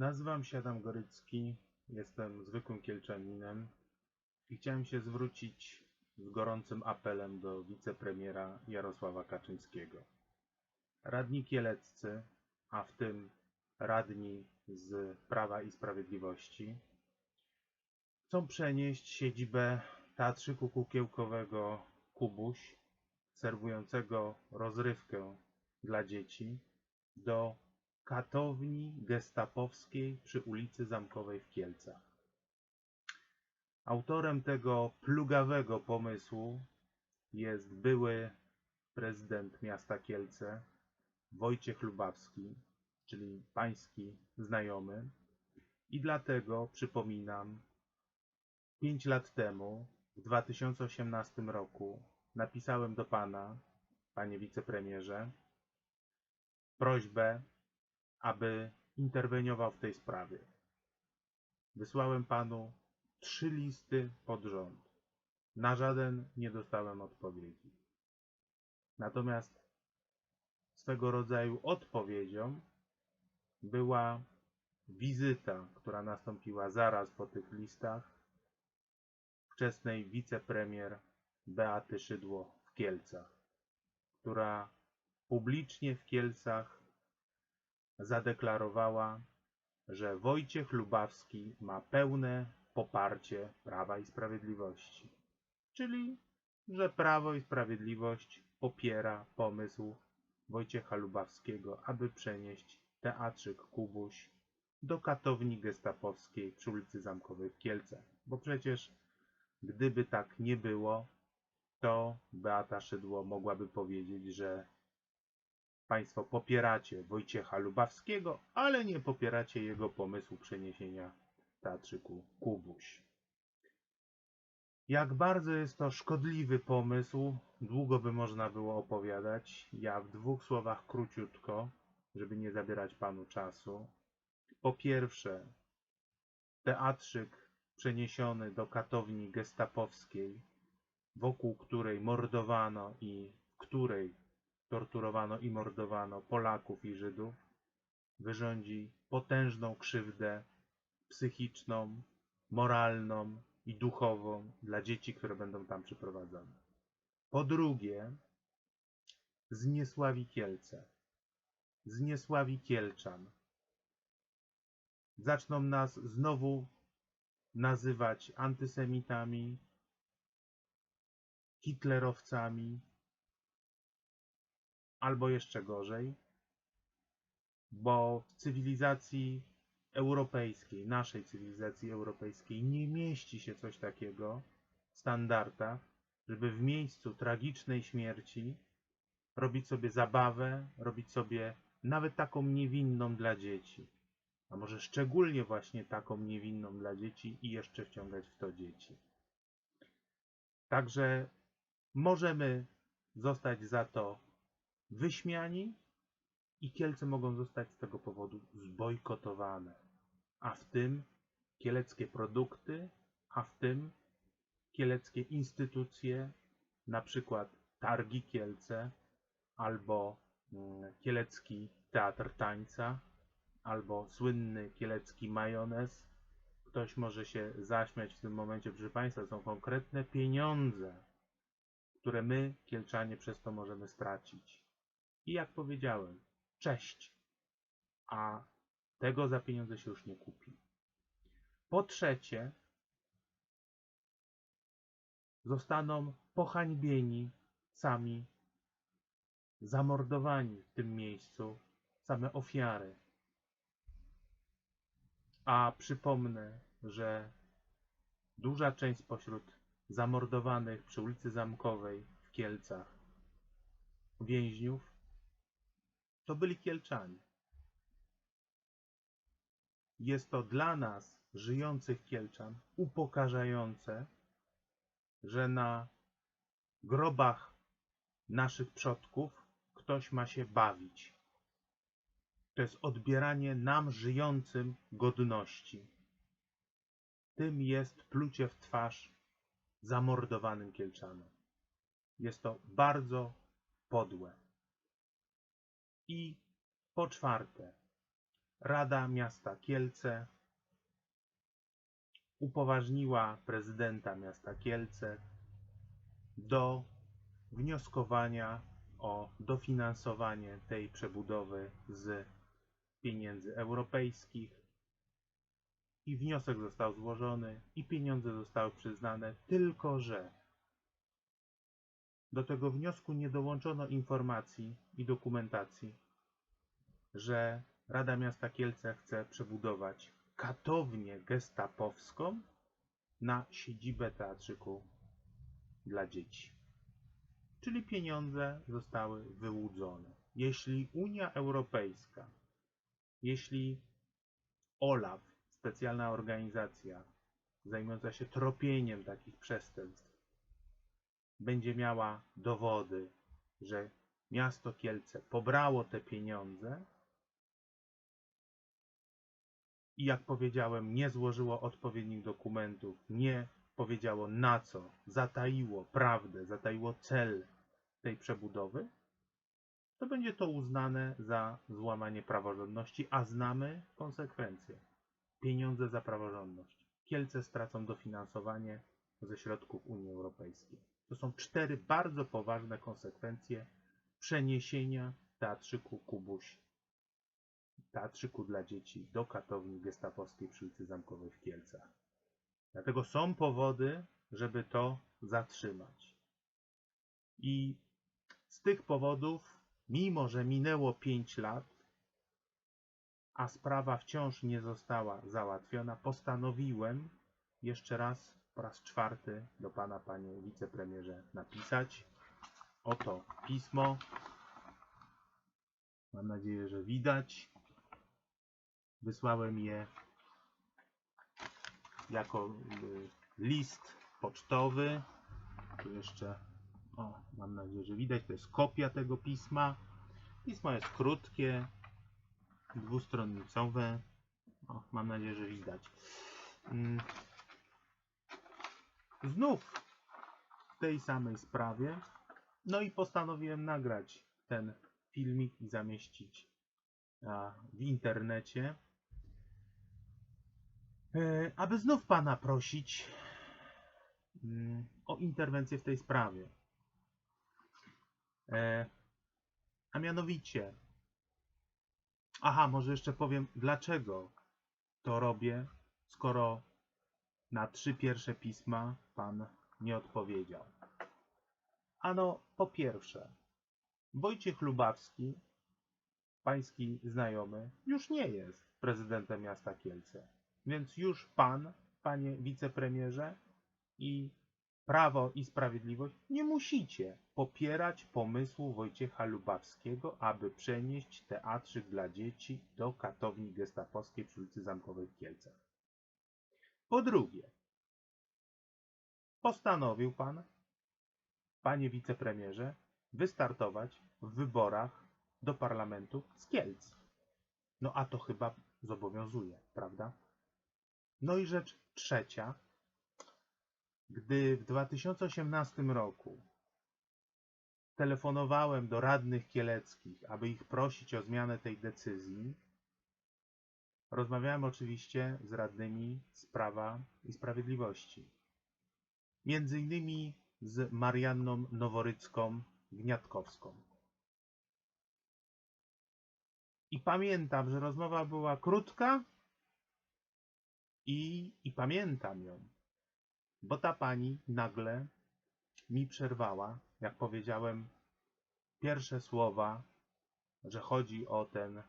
Nazywam się Adam Gorycki, jestem zwykłym kielczaninem i chciałem się zwrócić z gorącym apelem do wicepremiera Jarosława Kaczyńskiego. Radni kieleccy, a w tym radni z Prawa i Sprawiedliwości, chcą przenieść siedzibę Teatrzyku Kukiełkowego Kubuś, serwującego rozrywkę dla dzieci, do katowni gestapowskiej przy ulicy Zamkowej w Kielcach. Autorem tego plugawego pomysłu jest były prezydent miasta Kielce Wojciech Lubawski, czyli pański znajomy. I dlatego przypominam, pięć lat temu, w 2018 roku, napisałem do pana, panie wicepremierze, prośbę, aby interweniował w tej sprawie. Wysłałem panu trzy listy pod rząd. Na żaden nie dostałem odpowiedzi. Natomiast swego rodzaju odpowiedzią była wizyta, która nastąpiła zaraz po tych listach wczesnej wicepremier Beaty Szydło w Kielcach, która publicznie w Kielcach zadeklarowała, że Wojciech Lubawski ma pełne poparcie Prawa i Sprawiedliwości. Czyli, że Prawo i Sprawiedliwość popiera pomysł Wojciecha Lubawskiego, aby przenieść teatrzyk Kubuś do katowni gestapowskiej przy ulicy Zamkowej w Kielcach. Bo przecież gdyby tak nie było, to Beata Szydło mogłaby powiedzieć, że Państwo popieracie Wojciecha Lubawskiego, ale nie popieracie jego pomysłu przeniesienia teatrzyku Kubuś. Jak bardzo jest to szkodliwy pomysł, długo by można było opowiadać. Ja w dwóch słowach króciutko, żeby nie zabierać panu czasu. Po pierwsze, teatrzyk przeniesiony do katowni gestapowskiej, wokół której mordowano i której torturowano i mordowano Polaków i Żydów, wyrządzi potężną krzywdę psychiczną, moralną i duchową dla dzieci, które będą tam przyprowadzone. Po drugie, zniesławi Kielce, zniesławi Kielczan. Zaczną nas znowu nazywać antysemitami, hitlerowcami, albo jeszcze gorzej, bo w cywilizacji europejskiej, naszej cywilizacji europejskiej, nie mieści się coś takiego w standardach, żeby w miejscu tragicznej śmierci robić sobie zabawę, robić sobie nawet taką niewinną dla dzieci. A może szczególnie właśnie taką niewinną dla dzieci i jeszcze wciągać w to dzieci. Także możemy zostać za to wyśmiani i Kielce mogą zostać z tego powodu zbojkotowane. A w tym kieleckie produkty, a w tym kieleckie instytucje, na przykład Targi Kielce albo mm, Kielecki Teatr Tańca, albo słynny kielecki majonez. Ktoś może się zaśmiać w tym momencie, proszę Państwa, są konkretne pieniądze, które my, Kielczanie, przez to możemy stracić. I jak powiedziałem, cześć. A tego za pieniądze się już nie kupi. Po trzecie, zostaną pohańbieni sami, zamordowani w tym miejscu, same ofiary. A przypomnę, że duża część spośród zamordowanych przy ulicy Zamkowej w Kielcach więźniów to byli Kielczanie. Jest to dla nas, żyjących Kielczan, upokarzające, że na grobach naszych przodków ktoś ma się bawić. To jest odbieranie nam żyjącym godności. Tym jest plucie w twarz zamordowanym Kielczanom. Jest to bardzo podłe. I po czwarte, Rada Miasta Kielce upoważniła prezydenta miasta Kielce do wnioskowania o dofinansowanie tej przebudowy z pieniędzy europejskich. I wniosek został złożony i pieniądze zostały przyznane, tylko że do tego wniosku nie dołączono informacji i dokumentacji, że Rada Miasta Kielce chce przebudować katownię gestapowską na siedzibę teatrzyku dla dzieci. Czyli pieniądze zostały wyłudzone. Jeśli Unia Europejska, jeśli OLAF, specjalna organizacja zajmująca się tropieniem takich przestępstw, będzie miała dowody, że miasto Kielce pobrało te pieniądze i jak powiedziałem, nie złożyło odpowiednich dokumentów, nie powiedziało na co, zataiło prawdę, zataiło cel tej przebudowy, to będzie to uznane za złamanie praworządności, a znamy konsekwencje. Pieniądze za praworządność. Kielce stracą dofinansowanie ze środków Unii Europejskiej. To są cztery bardzo poważne konsekwencje przeniesienia teatrzyku Kubuś, teatrzyku dla dzieci do katowni gestapowskiej przy ulicy Zamkowej w Kielcach. Dlatego są powody, żeby to zatrzymać. I z tych powodów, mimo że minęło 5 lat, a sprawa wciąż nie została załatwiona, postanowiłem jeszcze raz, po raz czwarty do Pana, Panie Wicepremierze, napisać. Oto pismo. Mam nadzieję, że widać. Wysłałem je jako y, list pocztowy. Tu jeszcze, o, mam nadzieję, że widać, to jest kopia tego pisma. Pismo jest krótkie, dwustronnicowe. O, mam nadzieję, że widać. Znów w tej samej sprawie. No i postanowiłem nagrać ten filmik i zamieścić w internecie. E, aby znów Pana prosić mm, o interwencję w tej sprawie. E, A mianowicie, aha, może jeszcze powiem, dlaczego to robię, skoro na trzy pierwsze pisma Pan nie odpowiedział. Ano, po pierwsze, Wojciech Lubawski, pański znajomy, już nie jest prezydentem miasta Kielce. Więc już pan, panie wicepremierze i Prawo i Sprawiedliwość nie musicie popierać pomysłu Wojciecha Lubawskiego, aby przenieść teatrzyk dla dzieci do katowni gestapowskiej przy ulicy Zamkowej w Kielcach. Po drugie, postanowił pan, panie wicepremierze, wystartować w wyborach do parlamentu z Kielc. No a to chyba zobowiązuje, prawda? No i rzecz trzecia. Gdy w 2018 roku telefonowałem do radnych kieleckich, aby ich prosić o zmianę tej decyzji, rozmawiałem oczywiście z radnymi z Prawa i Sprawiedliwości. Między innymi z Marianną Noworycką Gniatkowską. I pamiętam, że rozmowa była krótka, i, I pamiętam ją, bo ta pani nagle mi przerwała, jak powiedziałem pierwsze słowa, że chodzi o ten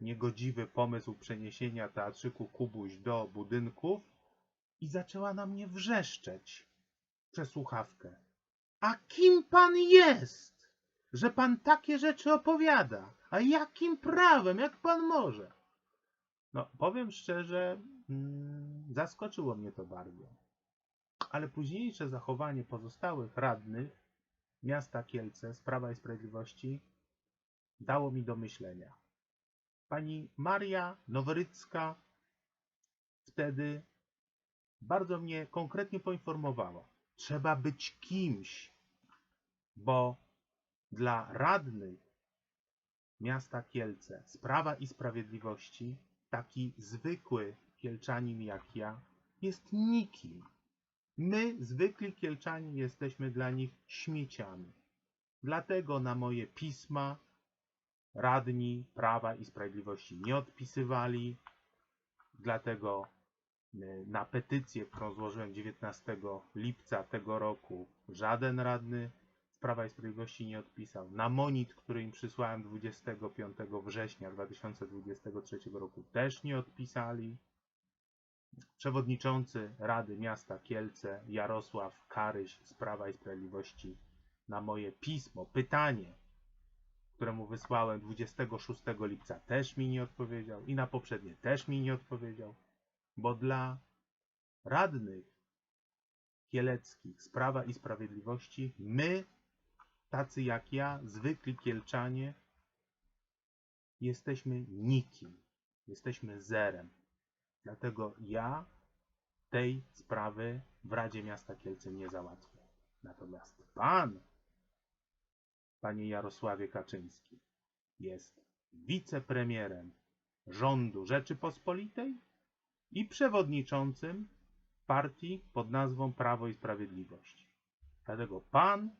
niegodziwy pomysł przeniesienia teatrzyku Kubuś do budynków i zaczęła na mnie wrzeszczeć przez słuchawkę. A kim pan jest, że pan takie rzeczy opowiada? A jakim prawem, jak pan może? No, powiem szczerze, mm, zaskoczyło mnie to bardzo. Ale późniejsze zachowanie pozostałych radnych miasta Kielce z Prawa i Sprawiedliwości dało mi do myślenia. Pani Maria Noworycka wtedy bardzo mnie konkretnie poinformowała. Trzeba być kimś, bo dla radnych miasta Kielce, z Prawa i Sprawiedliwości, taki zwykły Kielczanin jak ja, jest nikim. My, zwykli Kielczanie, jesteśmy dla nich śmieciami. Dlatego na moje pisma radni Prawa i Sprawiedliwości nie odpisywali. Dlatego y, na petycję, którą złożyłem 19 lipca tego roku, żaden radny Prawa i Sprawiedliwości nie odpisał. Na monit, który im przysłałem 25 września 2023 roku, też nie odpisali. Przewodniczący Rady Miasta Kielce Jarosław Karyś z Prawa i Sprawiedliwości na moje pismo, pytanie, któremu wysłałem 26 lipca, też mi nie odpowiedział i na poprzednie też mi nie odpowiedział, bo dla radnych kieleckich z Prawa i Sprawiedliwości my, tacy jak ja, zwykli Kielczanie, jesteśmy nikim, jesteśmy zerem. Dlatego ja tej sprawy w Radzie Miasta Kielce nie załatwię. Natomiast pan, panie Jarosławie Kaczyński, jest wicepremierem rządu Rzeczypospolitej i przewodniczącym partii pod nazwą Prawo i Sprawiedliwość. Dlatego pan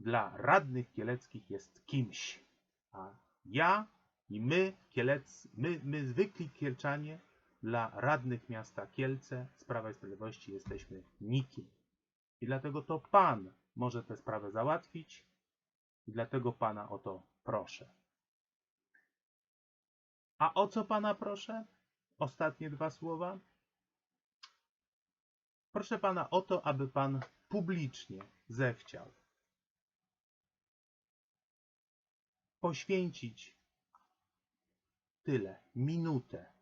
dla radnych kieleckich jest kimś, a ja i my, Kielec, my, my zwykli Kielczanie, dla radnych miasta Kielce z Prawa i Sprawiedliwości jesteśmy nikim. I dlatego to Pan może tę sprawę załatwić i dlatego Pana o to proszę. A o co Pana proszę? Ostatnie dwa słowa. Proszę Pana o to, aby Pan publicznie zechciał poświęcić tyle, minutę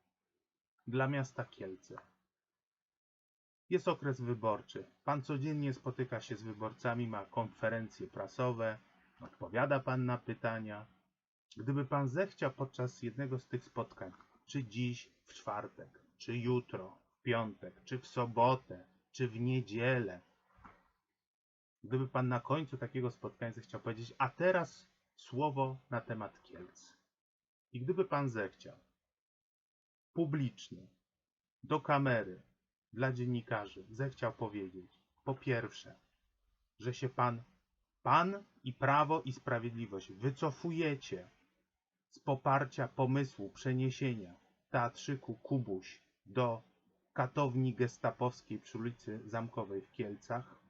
dla miasta Kielce. Jest okres wyborczy. Pan codziennie spotyka się z wyborcami, ma konferencje prasowe, odpowiada pan na pytania. Gdyby pan zechciał podczas jednego z tych spotkań, czy dziś w czwartek, czy jutro, w piątek, czy w sobotę, czy w niedzielę, gdyby pan na końcu takiego spotkania zechciał powiedzieć, a teraz słowo na temat Kielc. I gdyby pan zechciał publicznie, do kamery, dla dziennikarzy, zechciał powiedzieć, po pierwsze, że się pan, pan i prawo i sprawiedliwość wycofujecie z poparcia pomysłu przeniesienia teatrzyku Kubuś do katowni gestapowskiej przy ulicy Zamkowej w Kielcach.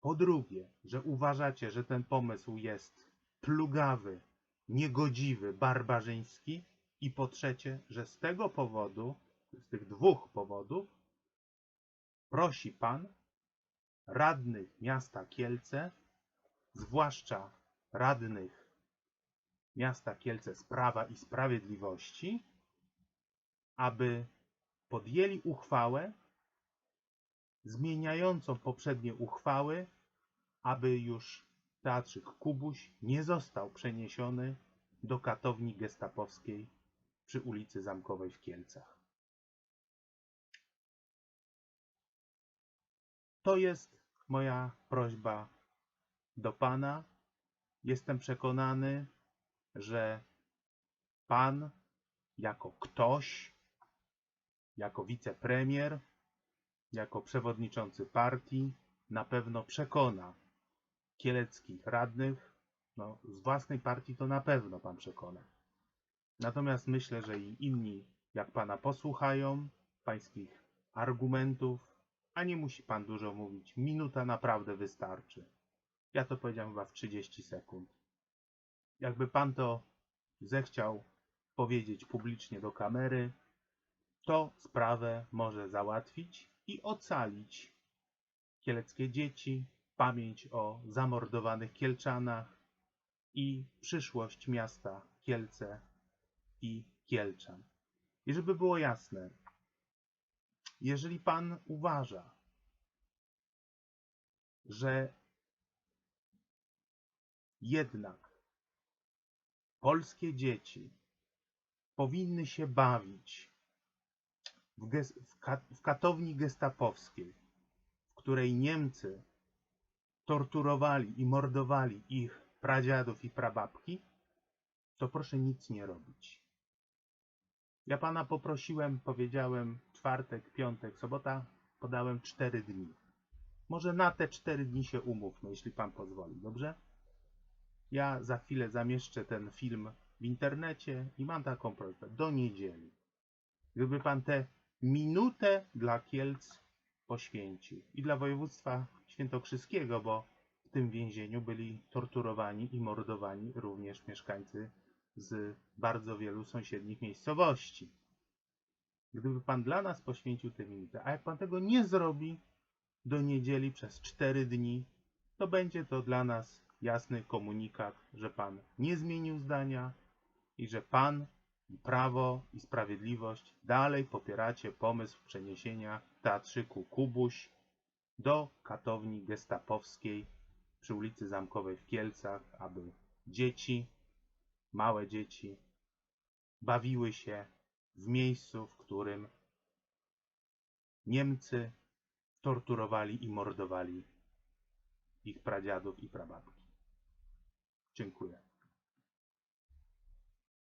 Po drugie, że uważacie, że ten pomysł jest plugawy, niegodziwy, barbarzyński. I po trzecie, że z tego powodu, z tych dwóch powodów, prosi Pan radnych miasta Kielce, zwłaszcza radnych miasta Kielce z Prawa i Sprawiedliwości, aby podjęli uchwałę zmieniającą poprzednie uchwały, aby już teatrzyk Kubuś nie został przeniesiony do katowni gestapowskiej przy ulicy Zamkowej w Kielcach. To jest moja prośba do Pana. Jestem przekonany, że Pan jako ktoś, jako wicepremier, jako przewodniczący partii na pewno przekona kieleckich radnych, no, z własnej partii to na pewno Pan przekona. Natomiast myślę, że i inni, jak Pana posłuchają, Pańskich argumentów, a nie musi Pan dużo mówić, minuta naprawdę wystarczy. Ja to powiedziałem chyba w 30 sekund. Jakby Pan to zechciał powiedzieć publicznie do kamery, to sprawę może załatwić i ocalić kieleckie dzieci, pamięć o zamordowanych Kielczanach i przyszłość miasta Kielce i Kielczan. I żeby było jasne, jeżeli Pan uważa, że jednak polskie dzieci powinny się bawić w, w katowni gestapowskiej, w której Niemcy torturowali i mordowali ich pradziadów i prababki, to proszę nic nie robić. Ja pana poprosiłem, powiedziałem czwartek, piątek, sobota, podałem cztery dni. Może na te cztery dni się umówmy, jeśli pan pozwoli, dobrze? Ja za chwilę zamieszczę ten film w internecie i mam taką prośbę. Do niedzieli. Gdyby pan tę minutę dla Kielc poświęcił i dla województwa świętokrzyskiego, bo w tym więzieniu byli torturowani i mordowani również mieszkańcy z bardzo wielu sąsiednich miejscowości. Gdyby pan dla nas poświęcił tę minutę, a jak pan tego nie zrobi do niedzieli przez cztery dni, to będzie to dla nas jasny komunikat, że pan nie zmienił zdania i że pan i prawo i sprawiedliwość dalej popieracie pomysł przeniesienia teatrzyku Kubuś do katowni gestapowskiej przy ulicy Zamkowej w Kielcach, aby dzieci, małe dzieci, bawiły się w miejscu, w którym Niemcy torturowali i mordowali ich pradziadów i prababki. Dziękuję.